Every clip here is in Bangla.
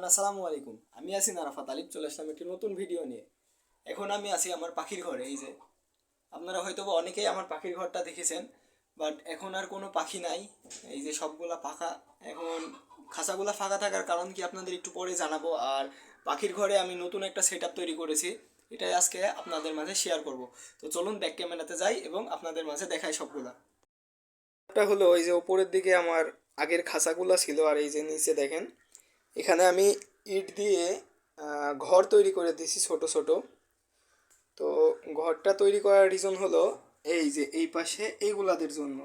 আসসালামু আলাইকুম। আমি আছি নারাফাত আলিফ, চলে আসলাম একটি নতুন ভিডিও নিয়ে। এখন আমি আছি আমার পাখির ঘরে, এই যে। আপনারা হয়তো অনেকেই আমার পাখির ঘরটা দেখেছেন বাট এখন আর কোনো পাখি নাই। এই যে সবগুলা ফাঁকা এখন খাঁচাগুলা ফাঁকা থাকার কারণ কি আপনাদের একটু পরে জানাব। আর পাখির ঘরে আমি নতুন একটা সেট তৈরি করেছি, এটাই আজকে আপনাদের মাঝে শেয়ার করব। তো চলুন ব্যাক ক্যামেরাতে যাই এবং আপনাদের মাঝে দেখাই সবগুলা। একটা হলো ওই যে ওপরের দিকে আমার আগের খাঁচাগুলো ছিল, আর এই যে নিচে দেখেন এখানে আমি ইট দিয়ে ঘর তৈরি করে দিয়েছি ছোট ছোট। তো ঘরটা তৈরি করার রিজন হলো এই যে এই পাশে এইগুলাদের জন্য।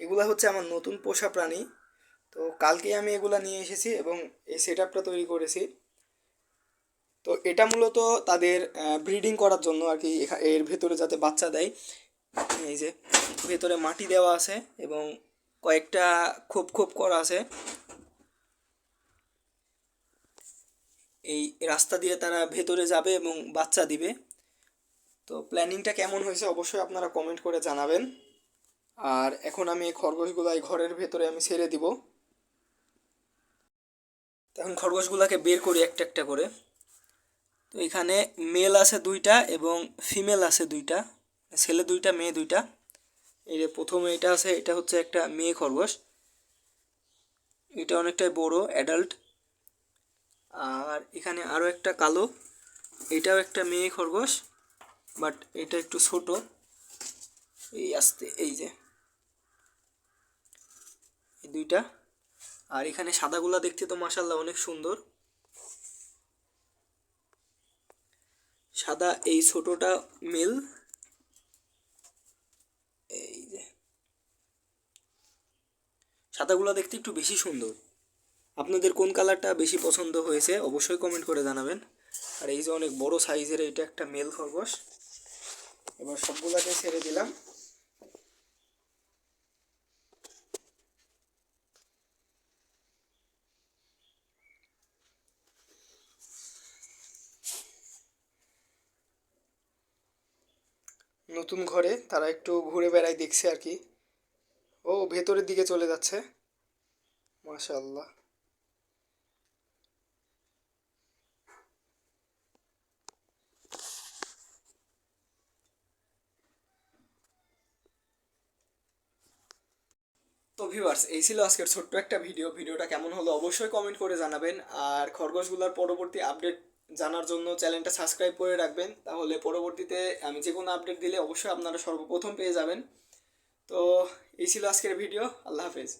এগুলা হচ্ছে আমার নতুন পোষা প্রাণী। তো কালকে আমি এগুলা নিয়ে এসেছি এবং এই সেট আপটা তৈরি করেছি। তো এটা মূলত তাদের ব্রিডিং করার জন্য আর কি এর ভেতরে যাতে বাচ্চা দেয়। এই যে ভেতরে মাটি দেওয়া আছে এবং কয়েকটা খোপ খোপ করা আছে। এই রাস্তা দিয়ে তারা ভেতরে যাবে এবং বাচ্চা দিবে। তো প্ল্যানিংটা কেমন হয়েছে অবশ্যই আপনারা কমেন্ট করে জানাবেন। আর এখন আমি এই খরগোশগুলো এই ঘরের ভেতরে আমি ছেড়ে দিব। এখন খরগোশগুলোকে বের করি একটা একটা করে। তো এখানে মেল আছে দুইটা এবং ফিমেল আছে দুইটা। ছেলে দুইটা, মেয়ে দুইটা। এই যে প্রথমে এটা আছে, এটা হচ্ছে একটা মেয়ে খরগোশ। এটা অনেকটাই বড় অ্যাডাল্ট আর এখানে আরও একটা কালো। এটাও একটা মেয়ে খরগোশ বাট এটা একটু ছোট। এই আসতে, এই যে। এই দুইটা। আর এখানে সাদাগুলা দেখতে তো মাসাল্লাহ অনেক সুন্দর। সাদা এই ছোটটা মেল। এই যে। সাদাগুলা দেখতে একটু বেশি সুন্দর। আপনাদের কোন কালারটা বেশি পছন্দ হয়েছে অবশ্যই কমেন্ট করে জানাবেন। আর এই যে অনেক বড় সাইজের এটা একটা মেল খরগোশ। এবার সবগুলাকে ছেড়ে দিলাম। নতুন ঘরে তারা একটু ঘুরে বেড়াই দেখছে আর কি। ও ভেতরের দিকে চলে যাচ্ছে। মাশাআল্লাহ। তো ভিউয়ার্স এই ছিল আজকের ছোট্ট একটা ভিডিও ভিডিওটা কেমন হলো অবশ্যই কমেন্ট করে জানাবেন। আর খরগোশগুলোর পরবর্তী আপডেট জানার জন্য চ্যানেলটা সাবস্ক্রাইব করে রাখবেন। তাহলে পরবর্তীতে আমি যে কোনো আপডেট দিলে অবশ্যই আপনারা সর্বপ্রথম পেয়ে যাবেন। তো এই ছিল আজকের ভিডিও আল্লাহ হাফেজ।